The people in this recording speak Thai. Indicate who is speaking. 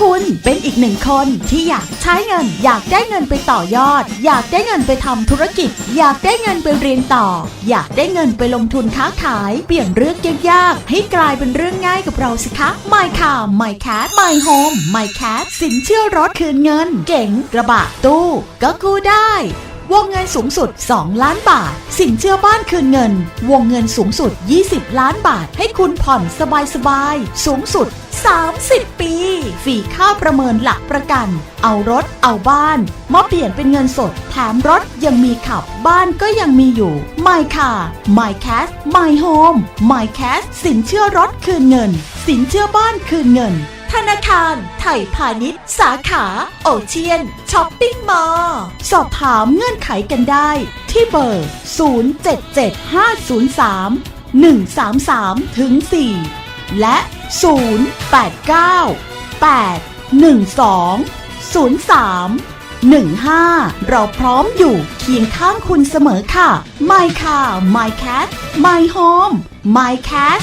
Speaker 1: คุณเป็นอีกหนึ่งคนที่อยากใช้เงิน อยากได้เงินไปต่อยอด อยากได้เงินไปทำธุรกิจ อยากได้เงินไปเรียนต่อ อยากได้เงินไปลงทุนค้าขาย เปลี่ยนเรื่องยากๆให้กลายเป็นเรื่องง่ายกับเราสิคะ My Car My Cat My Home My Cat สินเชื่อรถคืนเงิน เก๋งกระบะตู้ก็กู้ได้วงเงินสูงสุด 2 ล้านบาท สินเชื่อบ้านคืนเงิน วงเงินสูงสุด 20 ล้านบาท ให้คุณผ่อนสบายๆ สูงสุด 30 ปีฟรีค่าประเมินหลักประกัน เอารถเอาบ้าน มาเปลี่ยนเป็นเงินสด แถมรถยังมีขับ บ้านก็ยังมีอยู่ My Car My Cash My Home My Cash สินเชื่อรถคืนเงิน สินเชื่อบ้านคืนเงิน ธนาคาร ไทยพาณิชย์ สาขา โอเชียนช้อปปิ้งมอลล์สอบถามเงื่อนไขกันได้ ที่เบอร์ 077503 133ถึง4 และ 089 812 03 15 เราพร้อมอยู่เคียงข้างคุณเสมอค่ะ My Car My Cat My Home My Cat